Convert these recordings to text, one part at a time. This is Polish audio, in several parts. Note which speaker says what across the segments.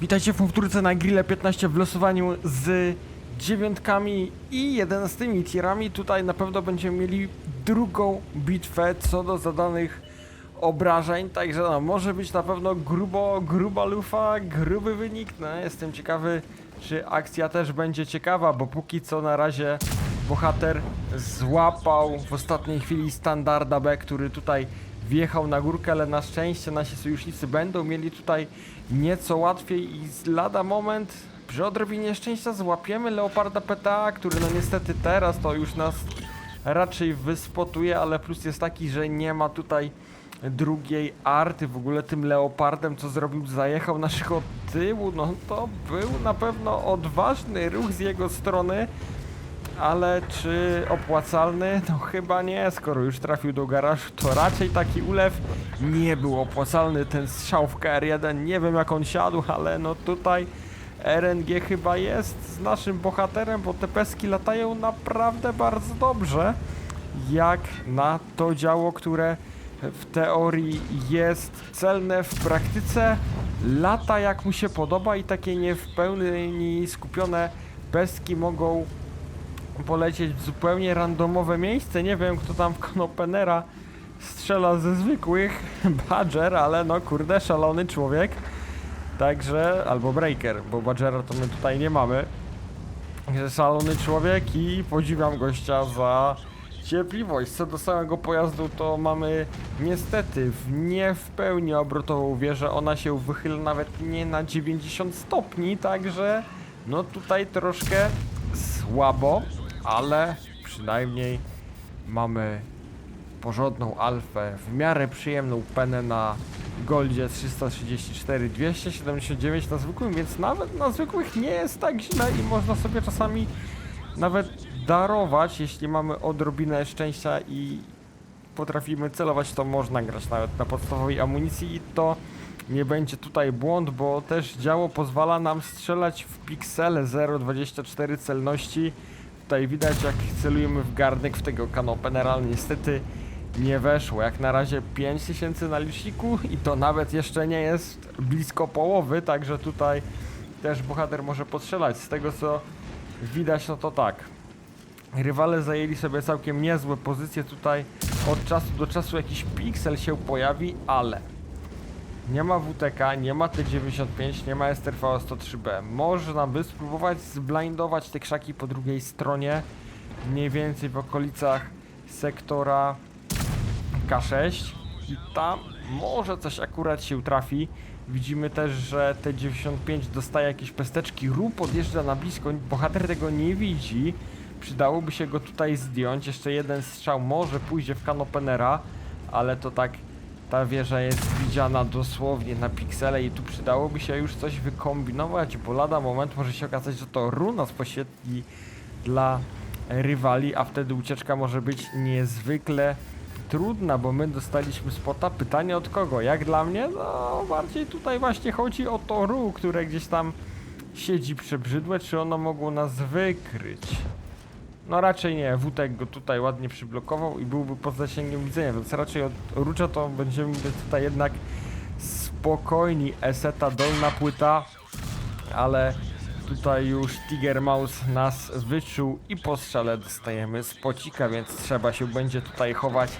Speaker 1: Witajcie w powtórce na Grille 15 w losowaniu z dziewiątkami i jedenastymi tierami. Tutaj na pewno będziemy mieli drugą bitwę co do zadanych obrażeń, także no, może być na pewno grubo, gruba lufa, gruby wynik. No, jestem ciekawy, czy akcja też będzie ciekawa, bo póki co na razie bohater złapał w ostatniej chwili standarda B, który tutaj wjechał na górkę, ale na szczęście nasi sojusznicy będą mieli tutaj nieco łatwiej i lada moment przy odrobinie szczęścia złapiemy Leoparda PTA, który no niestety teraz to już nas raczej wyspotuje, ale plus jest taki, że nie ma tutaj drugiej arty. W ogóle tym Leopardem, co zrobił, zajechał naszego tyłu, no to był na pewno odważny ruch z jego strony. Ale czy opłacalny? No chyba nie, skoro już trafił do garażu, to raczej taki ulew nie był opłacalny. Ten strzał w KR1, nie wiem jak on siadł, ale no tutaj RNG chyba jest z naszym bohaterem, bo te peski latają naprawdę bardzo dobrze. Jak na to działo, które w teorii jest celne, w praktyce lata jak mu się podoba i takie nie w pełni skupione peski mogą polecieć w zupełnie randomowe miejsce. Nie wiem, kto tam w Konopenera strzela ze zwykłych Badger, ale no kurde, szalony człowiek. Także, albo Breaker, bo Badgera to my tutaj nie mamy. Także szalony człowiek i podziwiam gościa za cierpliwość. Co do samego pojazdu, to mamy niestety w nie w pełni obrotową wieżę. Ona się wychyla nawet nie na 90 stopni, także no tutaj troszkę słabo, ale przynajmniej mamy porządną alfę, w miarę przyjemną penę na Goldzie 334, 279 na zwykłym, więc nawet na zwykłych nie jest tak źle i można sobie czasami nawet darować, jeśli mamy odrobinę szczęścia i potrafimy celować, to można grać nawet na podstawowej amunicji i to nie będzie tutaj błąd, bo też działo pozwala nam strzelać w piksele 0,24 celności. Tutaj widać jak celujemy w garnek w tego kanopenera, ale niestety nie weszło. Jak na razie 5000 na liczniku i to nawet jeszcze nie jest blisko połowy, także tutaj też bohater może postrzelać. Z tego co widać, no to tak. Rywale zajęli sobie całkiem niezłe pozycje tutaj. Od czasu do czasu jakiś piksel się pojawi, ale nie ma WTK, nie ma T95, nie ma STRV 103B. Można by spróbować zblindować te krzaki po drugiej stronie, mniej więcej w okolicach sektora K6 i tam może coś akurat się trafi. Widzimy też, że T95 dostaje jakieś pesteczki, Ru podjeżdża na blisko, bohater tego nie widzi. Przydałoby się go tutaj zdjąć, jeszcze jeden strzał może pójdzie w kanopenera, ale to tak ta wieża jest widziana dosłownie na piksele i tu przydałoby się już coś wykombinować, bo lada moment może się okazać, że to Ru nas poświetli dla rywali, a wtedy ucieczka może być niezwykle trudna, bo my dostaliśmy spota. Pytanie od kogo? Jak dla mnie? No bardziej tutaj właśnie chodzi o to Ru, które gdzieś tam siedzi przebrzydłe, czy ono mogło nas wykryć? No raczej nie, Wutek go tutaj ładnie przyblokował i byłby pod zasięgiem widzenia, więc raczej od Rucza to będziemy mieli tutaj jednak spokojni. Eseta dolna płyta, ale tutaj już Tiger Mouse nas wyczuł i po strzale dostajemy spocika, więc trzeba się będzie tutaj chować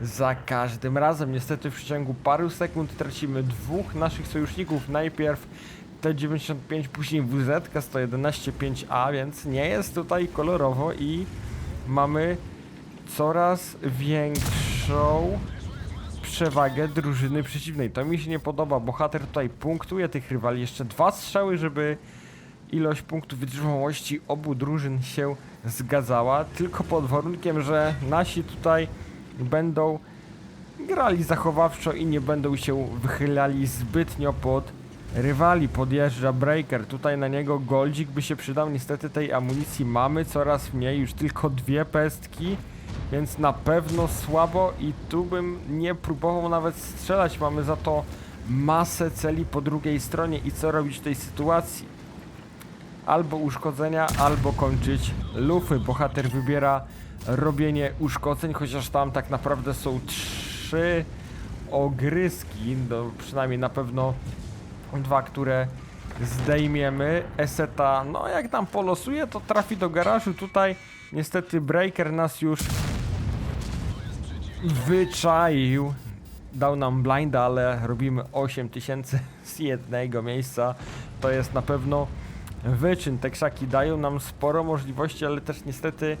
Speaker 1: za każdym razem. Niestety w przeciągu paru sekund tracimy dwóch naszych sojuszników. Najpierw T95, później WZ 111.5A, więc nie jest tutaj kolorowo i mamy coraz większą przewagę drużyny przeciwnej. To mi się nie podoba. Bohater tutaj punktuje tych rywali. Jeszcze dwa strzały, żeby ilość punktów wytrzymałości obu drużyn się zgadzała. Tylko pod warunkiem, że nasi tutaj będą grali zachowawczo i nie będą się wychylali zbytnio pod rywali. Podjeżdża Breaker. Tutaj na niego Goldzik by się przydał. Niestety tej amunicji mamy coraz mniej. Już tylko dwie pestki. Więc na pewno słabo i tu bym nie próbował nawet strzelać. Mamy za to masę celi po drugiej stronie i co robić w tej sytuacji? Albo uszkodzenia, albo kończyć lufy. Bohater wybiera robienie uszkodzeń, chociaż tam tak naprawdę są trzy ogryski, no przynajmniej na pewno dwa, które zdejmiemy. Eseta, no jak tam polosuje, to trafi do garażu. Tutaj niestety Breaker nas już wyczaił. Dał nam blinda, ale robimy 8000 z jednego miejsca. To jest na pewno wyczyn. Te krzaki dają nam sporo możliwości, ale też niestety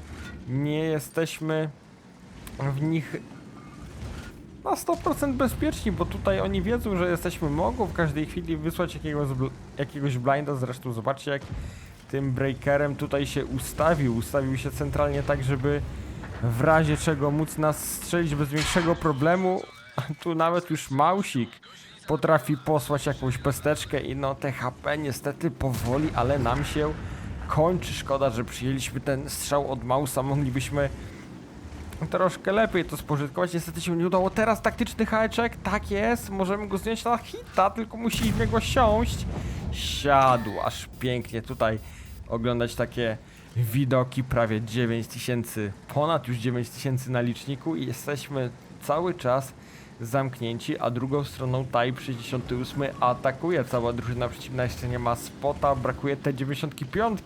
Speaker 1: nie jesteśmy w nich na 100% bezpieczni, bo tutaj oni wiedzą, że jesteśmy, mogą w każdej chwili wysłać jakiegoś, bl- jakiegoś blinda, zresztą zobaczcie jak tym breakerem tutaj się ustawił, ustawił się centralnie tak, żeby w razie czego móc nas strzelić bez większego problemu, tu nawet już Mausik potrafi posłać jakąś pesteczkę i no te HP niestety powoli, ale nam się kończy, szkoda, że przyjęliśmy ten strzał od Mausa, moglibyśmy troszkę lepiej to spożytkować. Niestety się nie udało. Teraz taktyczny haeczek, tak jest. Możemy go zdjąć na hita, tylko musi w niego siąść. Siadł, aż pięknie tutaj oglądać takie widoki. Prawie 9000, ponad już 9000 na liczniku i jesteśmy cały czas zamknięci, a drugą stroną Type 68 atakuje. Cała drużyna przeciwna jeszcze nie ma spota, brakuje te 95,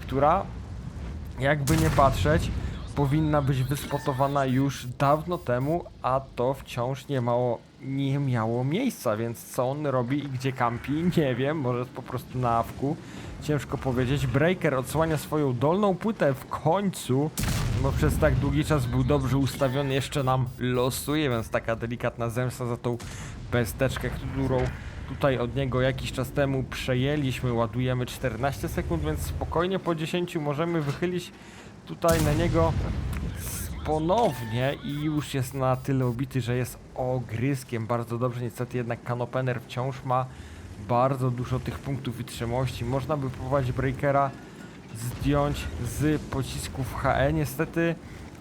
Speaker 1: która jakby nie patrzeć, powinna być wyspotowana już dawno temu, a to wciąż nie, mało, nie miało miejsca, więc co on robi i gdzie kampi, nie wiem, może jest po prostu na awku, ciężko powiedzieć. Breaker odsłania swoją dolną płytę w końcu, bo przez tak długi czas był dobrze ustawiony, jeszcze nam losuje, więc taka delikatna zemsta za tą pesteczkę, którą tutaj od niego jakiś czas temu przejęliśmy, ładujemy 14 sekund, więc spokojnie po 10 możemy wychylić tutaj na niego ponownie i już jest na tyle ubity, że jest ogryzkiem. Bardzo dobrze, niestety jednak Kanopener wciąż ma bardzo dużo tych punktów wytrzymałości. Można by próbować Breakera zdjąć z pocisków HE. Niestety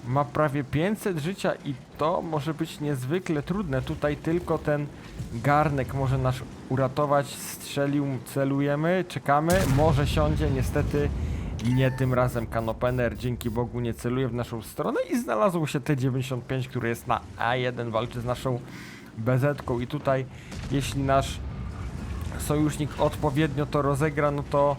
Speaker 1: ma prawie 500 życia i to może być niezwykle trudne. Tutaj tylko ten garnek może nas uratować. Strzelił, celujemy, czekamy, może siądzie, niestety nie tym razem Kanopener dzięki Bogu nie celuje w naszą stronę i znalazło się T95, który jest na A1, walczy z naszą BZ-ką i tutaj jeśli nasz sojusznik odpowiednio to rozegra, no to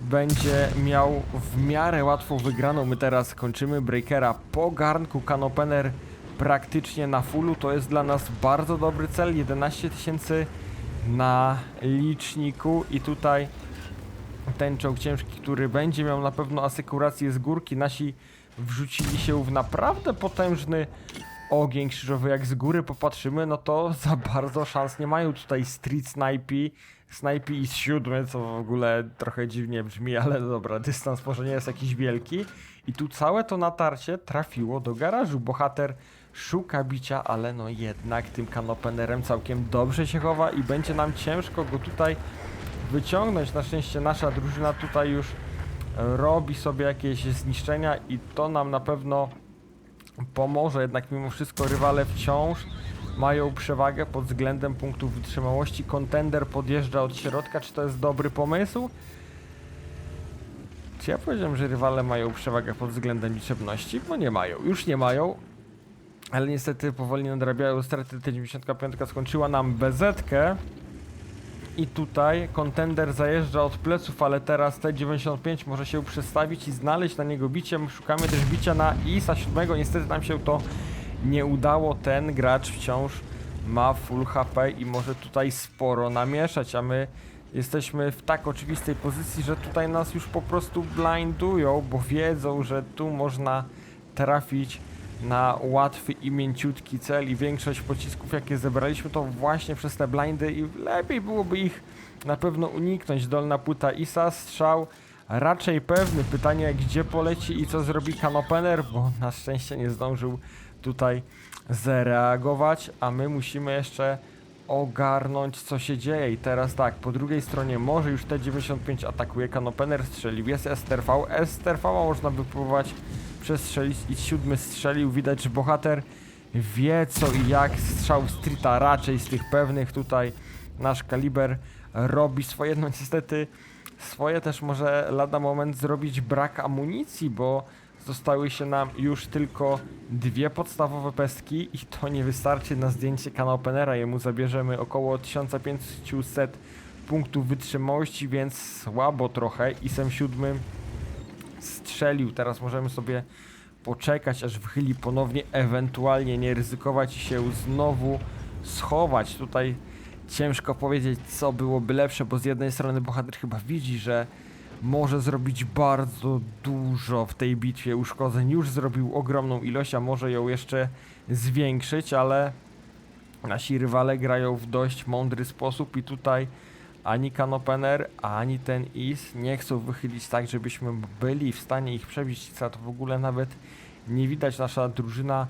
Speaker 1: będzie miał w miarę łatwą wygraną. My teraz kończymy Breakera po garnku. Kanopener praktycznie na fullu. To jest dla nas bardzo dobry cel. 11 tysięcy na liczniku i tutaj ten czołg ciężki, który będzie miał na pewno asekurację z górki. Nasi wrzucili się w naprawdę potężny ogień krzyżowy. Jak z góry popatrzymy, no to za bardzo szans nie mają tutaj street snipey, snipey i siódmy, co w ogóle trochę dziwnie brzmi, ale dobra, dystans może nie jest jakiś wielki. I tu całe to natarcie trafiło do garażu. Bohater szuka bicia, ale no jednak tym kanopenerem całkiem dobrze się chowa i będzie nam ciężko go tutaj wyciągnąć. Na szczęście nasza drużyna tutaj już robi sobie jakieś zniszczenia i to nam na pewno pomoże. Jednak mimo wszystko rywale wciąż mają przewagę pod względem punktów wytrzymałości. Kontender podjeżdża od środka. Czy to jest dobry pomysł? Czy ja powiedziałem, że rywale mają przewagę pod względem liczebności? Bo nie mają. Już nie mają. Ale niestety powoli nadrabiają straty. T95 skończyła nam BZ-kę. I tutaj kontender zajeżdża od pleców, ale teraz T95 może się przestawić i znaleźć na niego bicie. My Szukamy też bicia na ISA 7. Niestety nam się to nie udało. Ten gracz wciąż ma full HP i może tutaj sporo namieszać, a my jesteśmy w tak oczywistej pozycji, że tutaj nas już po prostu blindują, bo wiedzą, że tu można trafić na łatwy i mięciutki cel i większość pocisków jakie zebraliśmy to właśnie przez te blindy i lepiej byłoby ich na pewno uniknąć. Dolna płyta ISA, strzał raczej pewny. Pytanie gdzie poleci i co zrobi Kanopener, bo na szczęście nie zdążył tutaj zareagować, a my musimy jeszcze ogarnąć co się dzieje i teraz tak, po drugiej stronie może już T95 atakuje Kanopener, strzelił, jest STRV, STRV można by próbować przestrzelić i siódmy strzelił, widać, że bohater wie co i jak, strzał streeta raczej z tych pewnych tutaj nasz kaliber robi swoje, no niestety swoje też może lada moment zrobić brak amunicji, bo zostały się nam już tylko dwie podstawowe pestki i to nie wystarczy na zdjęcie kanopenera. Jemu zabierzemy około 1500 punktów wytrzymałości, więc słabo trochę. Isem siódmym strzelił. Teraz możemy sobie poczekać, aż wychyli ponownie, ewentualnie nie ryzykować i się znowu schować. Tutaj ciężko powiedzieć, co byłoby lepsze, bo z jednej strony bohater chyba widzi, że może zrobić bardzo dużo w tej bitwie uszkodzeń. Już zrobił ogromną ilość, a może ją jeszcze zwiększyć, ale nasi rywale grają w dość mądry sposób i tutaj ani Kanopener, ani ten Is nie chcą wychylić tak, żebyśmy byli w stanie ich przebić. Co to w ogóle nawet nie widać. Nasza drużyna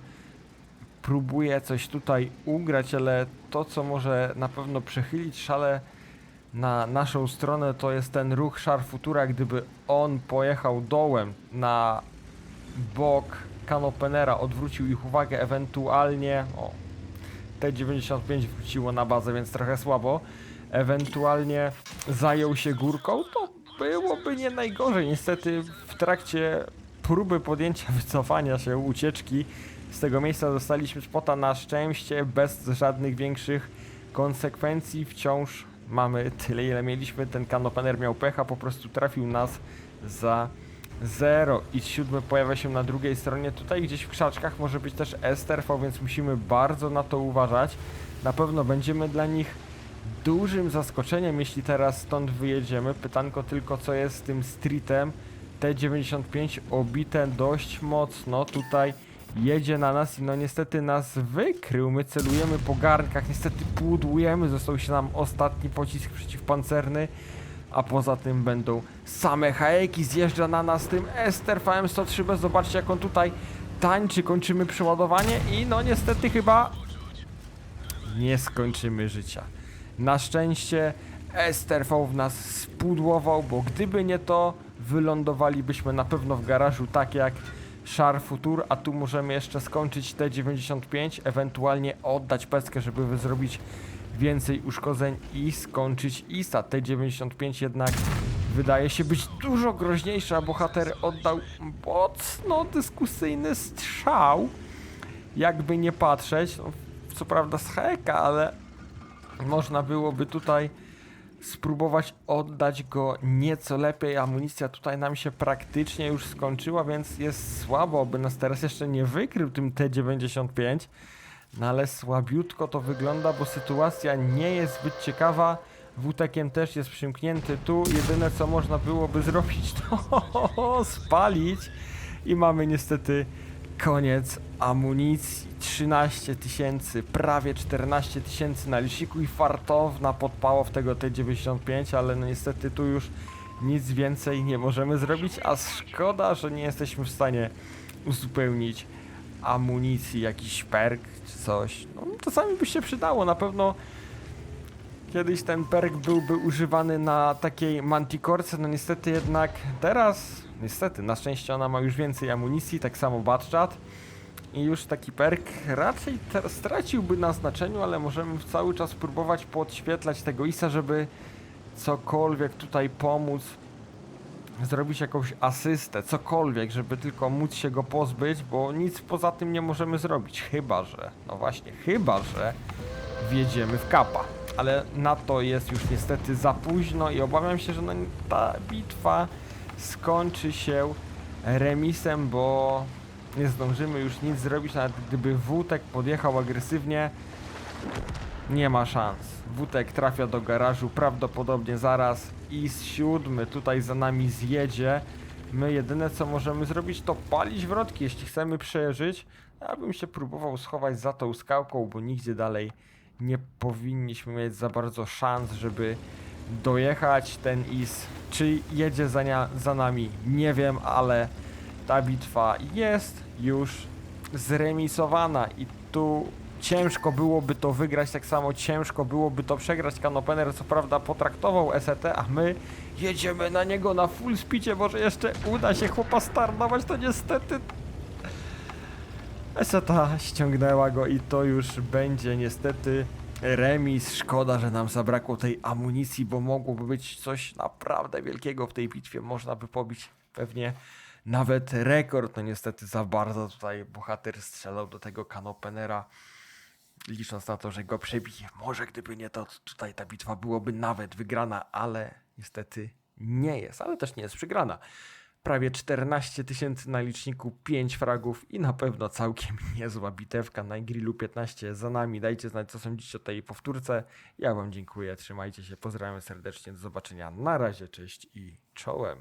Speaker 1: próbuje coś tutaj ugrać, ale to, co może na pewno przechylić szale na naszą stronę, to jest ten ruch Szarfutura. Gdyby on pojechał dołem na bok Kanopenera, odwrócił ich uwagę, ewentualnie. O, T95 wróciło na bazę, więc trochę słabo. Ewentualnie zajął się górką, to byłoby nie najgorzej. Niestety w trakcie próby podjęcia wycofania się, ucieczki z tego miejsca dostaliśmy spota na szczęście, bez żadnych większych konsekwencji. Wciąż mamy tyle, ile mieliśmy. Ten kanopener miał pecha, po prostu trafił nas za zero. I siódmy pojawia się na drugiej stronie. Tutaj gdzieś w krzaczkach może być też STRV, więc musimy bardzo na to uważać. Na pewno będziemy dla nich dużym zaskoczeniem, jeśli teraz stąd wyjedziemy. Pytanko tylko, co jest z tym streetem. T95 obite dość mocno. Tutaj jedzie na nas i no niestety nas wykrył. My celujemy po garnkach, niestety płudujemy. Został się nam ostatni pocisk przeciwpancerny. A poza tym będą same hajeki. Zjeżdża na nas tym Ester VM103B. Zobaczcie jak on tutaj tańczy. Kończymy przeładowanie i no niestety chyba nie skończymy życia. Na szczęście STRV w nas spudłował, bo gdyby nie to, wylądowalibyśmy na pewno w garażu tak jak Char Futur, a tu możemy jeszcze skończyć T95, ewentualnie oddać peskę, żeby zrobić więcej uszkodzeń i skończyć ISA. T95 jednak wydaje się być dużo groźniejsza. Bohater oddał mocno dyskusyjny strzał, jakby nie patrzeć. No, co prawda z heka, ale można byłoby tutaj spróbować oddać go nieco lepiej. Amunicja tutaj nam się praktycznie już skończyła, więc jest słabo, by nas teraz jeszcze nie wykrył tym T95. No ale słabiutko to wygląda, bo sytuacja nie jest zbyt ciekawa. Wutekiem też jest przymknięty tu. Jedyne co można byłoby zrobić to spalić. I mamy niestety koniec amunicji. 13 tysięcy, prawie 14 tysięcy na liczniku i fartowna podpało w tego T95, ale no niestety tu już nic więcej nie możemy zrobić, a szkoda, że nie jesteśmy w stanie uzupełnić amunicji, jakiś perk czy coś. No czasami by się przydało, na pewno kiedyś ten perk byłby używany na takiej mantikorce, no niestety jednak teraz, niestety, na szczęście ona ma już więcej amunicji, tak samo Batchat i już taki perk raczej straciłby na znaczeniu, ale możemy cały czas próbować podświetlać tego ISA, żeby cokolwiek tutaj pomóc, zrobić jakąś asystę, cokolwiek, żeby tylko móc się go pozbyć, bo nic poza tym nie możemy zrobić, chyba że, no właśnie, chyba że wjedziemy w kapa. Ale na to jest już niestety za późno i obawiam się, że no, ta bitwa skończy się remisem, bo nie zdążymy już nic zrobić, nawet gdyby Wutek podjechał agresywnie, nie ma szans. Wutek trafia do garażu prawdopodobnie zaraz i z siódmy tutaj za nami zjedzie. My jedyne co możemy zrobić to palić wrotki, jeśli chcemy przeżyć. Ja bym się próbował schować za tą skałką, bo nigdzie dalej nie powinniśmy mieć za bardzo szans, żeby dojechać. Ten IS, czy jedzie za, nia- za nami, nie wiem, ale ta bitwa jest już zremisowana i tu ciężko byłoby to wygrać, tak samo ciężko byłoby to przegrać. Kanopener co prawda potraktował SET, a my jedziemy na niego na full speedzie, może jeszcze uda się chłopa starnować, to niestety Eseta ściągnęła go i to już będzie niestety remis. Szkoda, że nam zabrakło tej amunicji, bo mogłoby być coś naprawdę wielkiego w tej bitwie. Można by pobić pewnie nawet rekord. No niestety za bardzo tutaj bohater strzelał do tego kanopenera. licząc na to, że go przebije. Może gdyby nie to, tutaj ta bitwa byłoby nawet wygrana, ale niestety nie jest, ale też nie jest przegrana. Prawie 14 tysięcy na liczniku, 5 fragów i na pewno całkiem niezła bitewka na Grillu 15 za nami. Dajcie znać, co sądzicie o tej powtórce. Ja Wam dziękuję, trzymajcie się, pozdrawiam serdecznie, do zobaczenia. Na razie, cześć i czołem.